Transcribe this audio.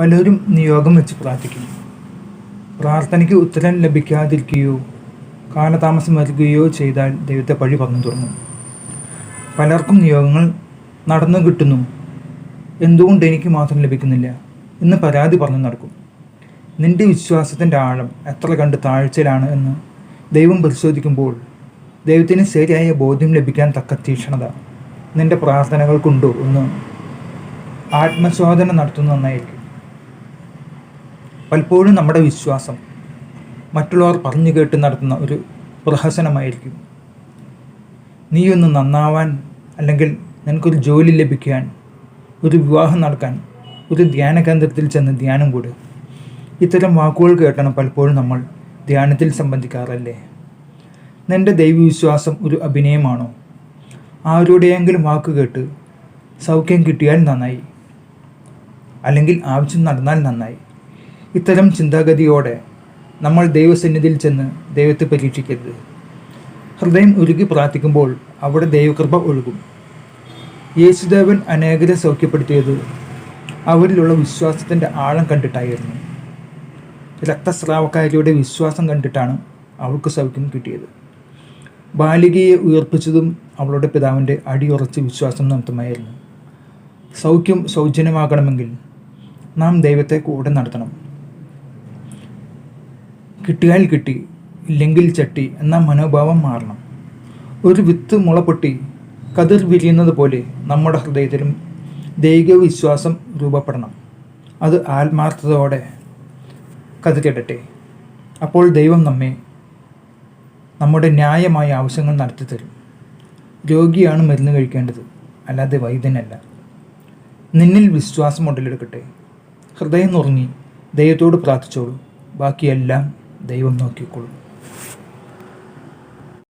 പലരും നിയോഗം വെച്ച് പ്രാർത്ഥിക്കും പ്രാർത്ഥനയ്ക്ക് ഉത്തരം ലഭിക്കാതിരിക്കുകയോ കാലതാമസം വരികയോ ചെയ്താൽ ദൈവത്തെ പഴി പറഞ്ഞു തുടങ്ങും പലർക്കും നിയോഗങ്ങൾ നടന്നു കിട്ടുന്നു. എന്തുകൊണ്ട് എനിക്ക് മാത്രം ലഭിക്കുന്നില്ല? എന്ന് പരാതി പറഞ്ഞു നടക്കും. നിന്റെ വിശ്വാസത്തിന്റെ ആഴം എത്ര കണ്ട് താഴ്ചയിലാണ് എന്ന് ദൈവം പരിശോധിക്കുമ്പോൾ ദൈവത്തിന് ശരിയായ ബോധ്യം ലഭിക്കാൻ തക്ക തീക്ഷണത നിന്റെ പ്രാർത്ഥനകൾക്കുണ്ടോ എന്ന് ആത്മശോധന നടത്തുന്ന നന്നായിരിക്കും. പലപ്പോഴും നമ്മുടെ വിശ്വാസം മറ്റുള്ളവർ പറഞ്ഞു കേട്ട് നടത്തുന്ന ഒരു പ്രഹസനമായിരിക്കും. നീയൊന്ന് നന്നാവാൻ അല്ലെങ്കിൽ നിനക്കൊരു ജോലി ലഭിക്കാൻ ഒരു വിവാഹം നടക്കാൻ ഒരു ധ്യാന കേന്ദ്രത്തിൽ ചെന്ന് ധ്യാനം കൂടുക ഇത്തരം വാക്കുകൾ കേട്ടാണ് പലപ്പോഴും നമ്മൾ ധ്യാനത്തിൽ സംബന്ധിക്കാറല്ലേ? നിന്റെ ദൈവവിശ്വാസം ഒരു അഭിനയമാണോ? ആരുടെയെങ്കിലും വാക്ക് കേട്ട് സൗഖ്യം കിട്ടിയാൽ നന്നായി. അല്ലെങ്കിൽ ആവശ്യം നടന്നാൽ നന്നായി. ഇത്തരം ചിന്താഗതിയോടെ നമ്മൾ ദൈവസന്നിധിയിൽ ചെന്ന് ദൈവത്തെ പരീക്ഷിക്കരുത്. ഹൃദയം ഉരുകി പ്രാർത്ഥിക്കുമ്പോൾ അവിടെ ദൈവകൃപ ഒഴുകും. യേശുദേവൻ അനേകരെ സൗഖ്യപ്പെടുത്തിയത് അവരിലുള്ള വിശ്വാസത്തിന്റെ ആഴം കണ്ടിട്ടായിരുന്നു. രക്തസ്രാവക്കാരിയുടെ വിശ്വാസം കണ്ടിട്ടാണ് അവൾക്ക് സൗഖ്യം കിട്ടിയത്. ബാലികയെ ഉയർപ്പിച്ചതും അവളുടെ പിതാവിന്റെ അടിയുറച്ച വിശ്വാസം നിമിത്തമായിരുന്നു. സൗഖ്യം സൗജന്യമാകണമെങ്കിൽ നാം ദൈവത്തെ കൂടെ നടത്തണം. കിട്ടിയാൽ കിട്ടി ഇല്ലെങ്കിൽ ചട്ടി എന്ന മനോഭാവം മാറണം. ഒരു വിത്ത് മുളപൊട്ടി കതിർ വിരിയുന്നത് പോലെ നമ്മുടെ ഹൃദയത്തിലും ദൈവിക വിശ്വാസം രൂപപ്പെടണം. അത് ആത്മാർത്ഥതയോടെ കതിരിടട്ടെ. അപ്പോൾ ദൈവം നമ്മെ നമ്മുടെ ന്യായമായ ആവശ്യങ്ങൾ നടത്തി തരും രോഗിയാണ് മരുന്ന് കഴിക്കേണ്ടത് അല്ലാതെ വൈദ്യനല്ല. നിന്നിൽ വിശ്വാസം ഉടലെടുക്കട്ടെ. ഹൃദയം നുറങ്ങി ദൈവത്തോട് പ്രാർത്ഥിച്ചോളൂ. ബാക്കിയെല്ലാം ദൈവം നോക്കിക്കോളും